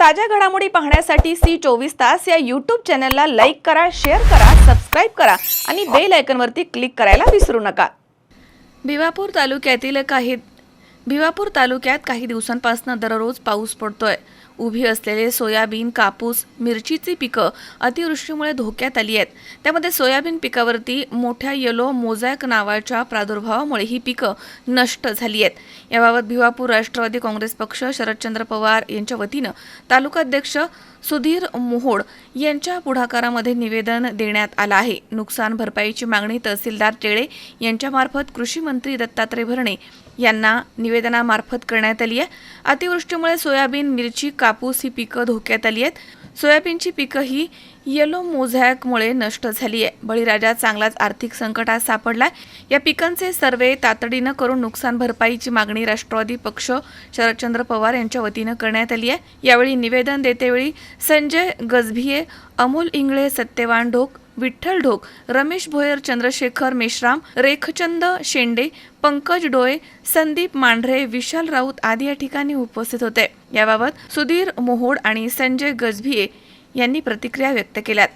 ताज्या घडामोडी पाहण्यासाठी सी चोवीस तास या यूट्यूब चॅनलला लाईक करा शेअर करा सबस्क्राईब करा आणि बेल आयकनवरती क्लिक करायला विसरू नका. भिवापूर तालुक्यातील काही भिवापूर तालुक्यात काही दिवसांपासून दररोज पाऊस पडतोय. उभी असलेले सोयाबीन कापूस मिरचीची पिकं अतिवृष्टीमुळे धोक्यात आली आहेत. त्यामध्ये सोयाबीन पिकावरती मोठ्या येलो मोझॅक नावाच्या प्रादुर्भावामुळे ही पिकं नष्ट झाली आहेत. याबाबत भिवापूर राष्ट्रवादी काँग्रेस पक्ष शरदचंद्र पवार यांच्या वतीनं तालुकाध्यक्ष सुधीर मोहोड यांच्या पुढाकारामध्ये निवेदन देण्यात आलं आहे. नुकसान भरपाईची मागणी तहसीलदार टेळे यांच्यामार्फत कृषी मंत्री दत्तात्रय भरणे यांना निवेदनामार्फत करण्यात आली आहे. अतिवृष्टीमुळे सोयाबीन मिरची कापूस ही पिकं धोक्यात आली आहेत. सोयाबीनची पिकं ही येलो मोझॅकमुळे नष्ट झाली आहे. बळीराजा चांगलाच आर्थिक संकटात सापडला या पिकांचे सर्वे तातडीनं करून नुकसान भरपाईची मागणी राष्ट्रवादी पक्ष शरदचंद्र पवार यांच्या वतीनं करण्यात आली आहे. यावेळी निवेदन देतेवेळी संजय गजभिये अमोल इंगळे सत्यवान ढोक विठ्ठल ढोक रमेश भोयर चंद्रशेखर मेश्राम रेखचंद शेंडे पंकज डोळे संदीप मांढरे विशाल राऊत आदी या ठिकाणी उपस्थित होते. याबाबत सुधीर मोहोड आणि संजय गजभिये यांनी प्रतिक्रिया व्यक्त केल्यात.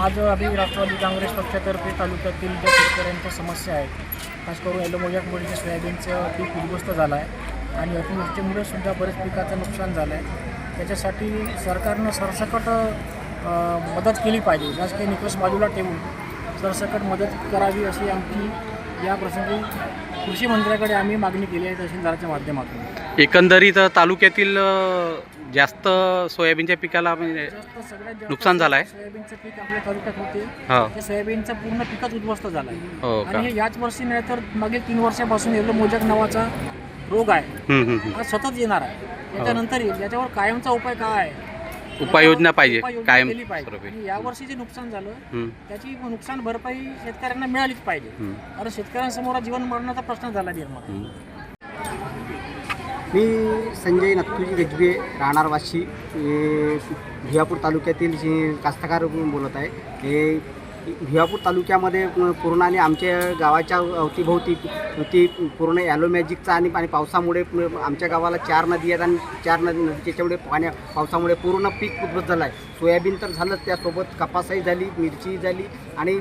आज आम्ही राष्ट्रवादी काँग्रेस पक्षातर्फे तालुक्यातील ज्या शेतकऱ्यांच्या समस्या आहेत खास करून एलोमोजॅकमुळे सोयाबीनचं पीक उद्ध्वस्त झालं आहे आणि अतिवृष्टीमुळे सुद्धा बरेच पिकाचं नुकसान झालं आहे त्याच्यासाठी सरकारनं सरसकट मदत केली पाहिजे. काही निकष बाजूला ठेवून सरसकट मदत करावी अशी आमची या प्रसंगी कृषी मंत्र्याकडे आम्ही मागणी केली आहे तहसीलदाराच्या माध्यमातून. एकंदरीत तालुक्यातील जास्त सोयाबीनच्या पिकाला म्हणजे नुकसान झालं आहे? सोयाबीनचं पीक आपल्या तालुक्यात होते. हो. ते सोयाबीनचं पूर्ण पिकच उद्ध्वस्त झालं आहे हो आणि हे याच वर्षी नाही तर मागील तीन वर्षापासून येलो मोजक नावाचा रोग आहे. हा सतत येणार आहे. याच्यानंतर येईल याच्यावर कायमचा उपाय काय आहे? उपाययोजना पाहिजे उपाययोजना कायम केली पाहिजे. जे नुकसान झालं हम्म, त्याची नुकसान भरपाई शेतकऱ्यांना मिळालीच पाहिजे. हम्म, कारण शेतकऱ्यांसमोर हा जीवन मरणाचा प्रश्न झाला निर्माण. हम्म. मी संजय नत्तुजी गजबे राहणार वाशी. हे भिवापूर तालुक्यातील जे कास्तकार बोलत आहे हे भिवापूर तालुक्यामध्ये पूर्ण आणि आमच्या गावाच्या अवतीभोवती ती पूर्ण ॲलो मॅजिकचा आणि आणि पावसामुळे आमच्या गावाला चार नदी आहेत आणि चार नदी नदीच्यामुळे पाण्या पावसामुळे पूर्ण पीक उद्ध्वस्त झालं आहे. सोयाबीन तर झालंच त्यासोबत कपासही झाली मिरची झाली आणि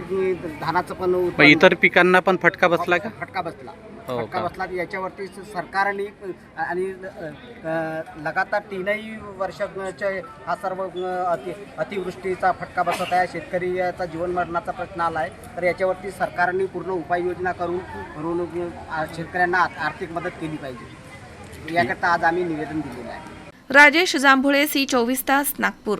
धानाचं पण इतर पिकांना पण फटका बसला का? फटका बसला. हो फटका का? बसला याच्यावरती सरकारने आणि अ, लगातार तीनही वर्षाच्या हा सर्व अ, अति अतिवृष्टीचा फटका बसत आहे. शेतकरी याचा जीवन मरणाचा प्रश्न आला आहे. तर याच्यावरती सरकारने पूर्ण उपाययोजना करून करून अ, शेतकऱ्यांना आ- आर्थिक मदत केली पाहिजे. याकरता आज आम्ही निवेदन दिलेलं आहे. राजेश जांभुळे सी चोवीस तास नागपूर.